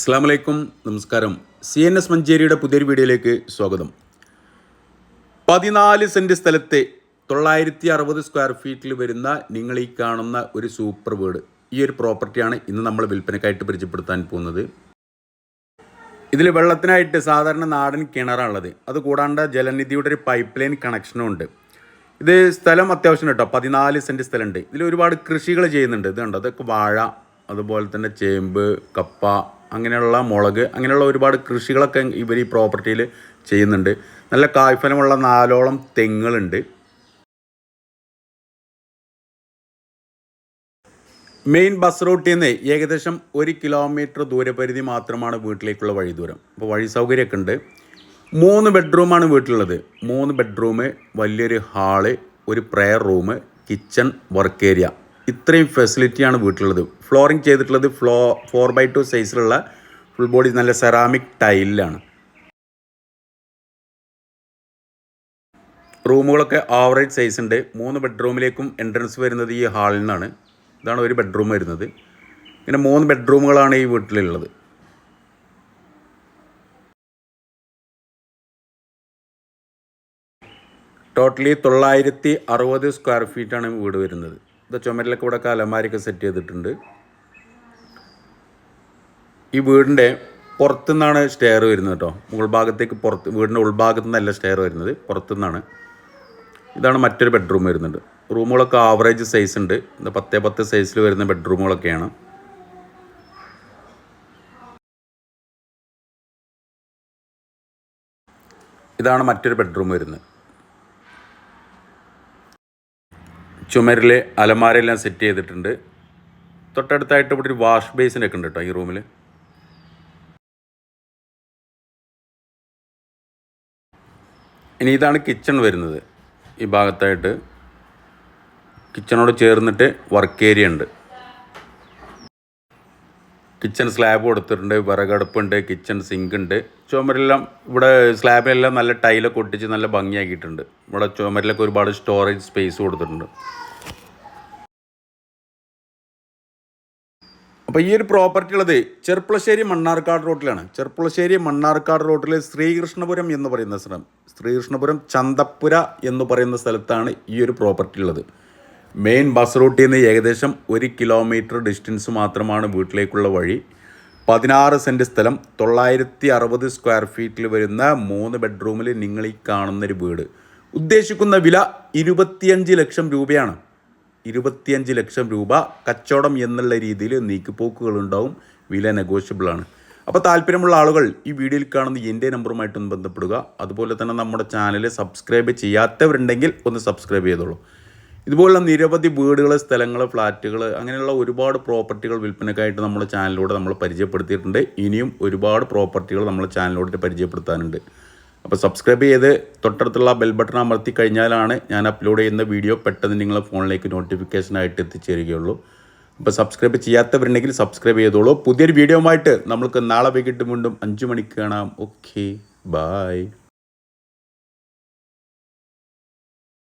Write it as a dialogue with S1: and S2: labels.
S1: അസ്സാം വലൈക്കും നമസ്കാരം. സി എൻ എസ് മഞ്ചേരിയുടെ പുതിയൊരു വീഡിയോയിലേക്ക് സ്വാഗതം. പതിനാല് സെന്റ് സ്ഥലത്തെ തൊള്ളായിരത്തി അറുപത് സ്ക്വയർ ഫീറ്റിൽ വരുന്ന നിങ്ങൾ ഈ കാണുന്ന ഒരു സൂപ്പർ വീട് ഈ ഒരു പ്രോപ്പർട്ടിയാണ് ഇന്ന് നമ്മൾ വിൽപ്പനക്കായിട്ട് പരിചയപ്പെടുത്താൻ പോകുന്നത്. ഇതിൽ വെള്ളത്തിനായിട്ട് സാധാരണ നാടൻ കിണറാണുള്ളത്. അത് കൂടാണ്ട് ജലനിധിയുടെ ഒരു പൈപ്പ് ലൈൻ കണക്ഷനും ഉണ്ട്. ഇത് സ്ഥലം അത്യാവശ്യം കേട്ടോ. പതിനാല് സെന്റ് സ്ഥലമുണ്ട്. ഇതിൽ ഒരുപാട് കൃഷികൾ ചെയ്യുന്നുണ്ട്. ഇത് കണ്ടോ? അതൊക്കെ വാഴ അതുപോലെ തന്നെ ചേമ്പ് കപ്പ അങ്ങനെയുള്ള മുളക് അങ്ങനെയുള്ള ഒരുപാട് കൃഷികളൊക്കെ ഇവർ ഈ പ്രോപ്പർട്ടിയിൽ ചെയ്യുന്നുണ്ട്. നല്ല കായ്ഫലമുള്ള നാലോളം തെങ്ങുകളുണ്ട്. മെയിൻ ബസ് റൂട്ടിൽ നിന്ന് ഏകദേശം ഒരു കിലോമീറ്റർ ദൂരപരിധി മാത്രമാണ് വീട്ടിലേക്കുള്ള വഴി ദൂരം. അപ്പോൾ വഴി സൗകര്യമൊക്കെ ഉണ്ട്. മൂന്ന് ബെഡ്റൂമാണ് വീട്ടിലുള്ളത്. മൂന്ന് ബെഡ്റൂം വലിയൊരു ഹാൾ ഒരു prayer room kitchen work area. ഇത്രയും ഫെസിലിറ്റിയാണ് വീട്ടിലുള്ളത്. ഫ്ലോറിങ് ചെയ്തിട്ടുള്ളത് ഫ്ലോ ഫോർ ബൈ ടു സൈസിലുള്ള ഫുൾ ബോഡി നല്ല സെറാമിക് ടൈലിലാണ് റൂമുകളൊക്കെ ആവറേജ് സൈസ് ഉണ്ട്. മൂന്ന് ബെഡ്റൂമിലേക്കും എൻട്രൻസ് വരുന്നത് ഈ ഹാളിൽ നിന്നാണ് ഇതാണ് ഒരു ബെഡ്റൂം വരുന്നത്. ഇങ്ങനെ മൂന്ന് ബെഡ്റൂമുകളാണ് ഈ വീട്ടിലുള്ളത്. ടോട്ടലി തൊള്ളായിരത്തി അറുപത് സ്ക്വയർ ഫീറ്റാണ് വീട് വരുന്നത്. ഇത് ചുമരിലൊക്കെ ഇവിടെ അലമാരിയൊക്കെ സെറ്റ് ചെയ്തിട്ടുണ്ട്. ഈ വീടിന്റെ പുറത്തുനിന്നാണ് സ്റ്റെയർ വരുന്നത് കേട്ടോ. മുകൾ ഭാഗത്തേക്ക് പുറത്ത് വീടിന്റെ ഉൾഭാഗത്തു നിന്നല്ല സ്റ്റെയർ വരുന്നത് പുറത്തുനിന്നാണ്. ഇതാണ് മറ്റൊരു ബെഡ്റൂം വരുന്നുണ്ട് റൂമുകളൊക്കെ ആവറേജ് സൈസ് ഉണ്ട്. ഇത് പത്തേ പത്ത് സൈസിൽ വരുന്ന ബെഡ്റൂമുകളൊക്കെയാണ് ഇതാണ് മറ്റൊരു ബെഡ്റൂം വരുന്നത്. ചുമരിൽ അലമാരയെല്ലാം സെറ്റ് ചെയ്തിട്ടുണ്ട്. തൊട്ടടുത്തായിട്ട് ഇവിടെ ഒരു വാഷ് ബേസിനൊക്കെ ഉണ്ട് കേട്ടോ ഈ റൂമിൽ ഇനി ഇതാണ് കിച്ചൺ വരുന്നത്. ഈ ഭാഗത്തായിട്ട് കിച്ചണോട് ചേർന്നിട്ട് വർക്ക് ഏരിയ ഉണ്ട്. കിച്ചൺ സ്ലാബ് കൊടുത്തിട്ടുണ്ട് വിറകടുപ്പുണ്ട് കിച്ചൺ സിങ്ക് ഉണ്ട്. ചുമരെല്ലാം ഇവിടെ സ്ലാബിലെല്ലാം നല്ല ടൈലൊക്കെ ഒട്ടിച്ച് നല്ല ഭംഗിയാക്കിയിട്ടുണ്ട്. ഇവിടെ ചുമരിലൊക്കെ ഒരുപാട് സ്റ്റോറേജ് സ്പേസ് കൊടുത്തിട്ടുണ്ട്. അപ്പോൾ ഈ ഒരു പ്രോപ്പർട്ടി ഉള്ളത് ചെർപ്പുളശ്ശേരി മണ്ണാർക്കാട് റോട്ടിലാണ് ചെർപ്പുളശ്ശേരി മണ്ണാർക്കാട് റോട്ടിൽ ശ്രീകൃഷ്ണപുരം എന്ന് പറയുന്ന സ്ഥലം. ശ്രീകൃഷ്ണപുരം ചന്തപ്പുര എന്ന് പറയുന്ന സ്ഥലത്താണ് ഈ ഒരു പ്രോപ്പർട്ടി ഉള്ളത്. മെയിൻ ബസ് റൂട്ടിൽ നിന്ന് ഏകദേശം ഒരു കിലോമീറ്റർ ഡിസ്റ്റൻസ് മാത്രമാണ് വീട്ടിലേക്കുള്ള വഴി. പതിനാറ് സെന്റ് സ്ഥലം. തൊള്ളായിരത്തി അറുപത് സ്ക്വയർ ഫീറ്റിൽ വരുന്ന മൂന്ന് ബെഡ്റൂമിൽ നിങ്ങൾ ഈ കാണുന്നൊരു വീട്. ഉദ്ദേശിക്കുന്ന വില ഇരുപത്തിയഞ്ച് ലക്ഷം രൂപയാണ്. ഇരുപത്തിയഞ്ച് ലക്ഷം രൂപ കച്ചവടം എന്നുള്ള രീതിയിൽ നീക്കിപ്പോക്കുകളുണ്ടാവും വില നെഗോഷ്യബിളാണ്. അപ്പോൾ താല്പര്യമുള്ള ആളുകൾ ഈ വീഡിയോയിൽ കാണുന്ന എന്റെ നമ്പറുമായിട്ടൊന്ന് ബന്ധപ്പെടുക. അതുപോലെ തന്നെ നമ്മുടെ ചാനൽ സബ്സ്ക്രൈബ് ചെയ്യാത്തവരുണ്ടെങ്കിൽ ഒന്ന് സബ്സ്ക്രൈബ് ചെയ്തോളൂ. ഇതുപോലുള്ള നിരവധി വീടുകൾ സ്ഥലങ്ങൾ ഫ്ലാറ്റുകൾ അങ്ങനെയുള്ള ഒരുപാട് പ്രോപ്പർട്ടികൾ വിൽപ്പനക്കായിട്ട് നമ്മുടെ ചാനലിലൂടെ നമ്മൾ പരിചയപ്പെടുത്തിയിട്ടുണ്ട്. ഇനിയും ഒരുപാട് പ്രോപ്പർട്ടികൾ നമ്മുടെ ചാനലിലൂടെ പരിചയപ്പെടുത്താനുണ്ട്. അപ്പോൾ സബ്സ്ക്രൈബ് ചെയ്ത് തൊട്ടടുത്തുള്ള ബെൽ ബട്ടൺ അമർത്തി കഴിഞ്ഞാലാണ് ഞാൻ അപ്ലോഡ് ചെയ്യുന്ന വീഡിയോ പെട്ടെന്ന് നിങ്ങളെ ഫോണിലേക്ക് നോട്ടിഫിക്കേഷനായിട്ട് എത്തിച്ചേരുകയുള്ളൂ. അപ്പോൾ സബ്സ്ക്രൈബ് ചെയ്യാത്തവരുണ്ടെങ്കിൽ സബ്സ്ക്രൈബ് ചെയ്തോളൂ. പുതിയൊരു വീഡിയോ ആയിട്ട് നമുക്ക് നാളെ വൈകിട്ട് വീണ്ടും അഞ്ച് മണിക്ക് കാണാം. Okay bye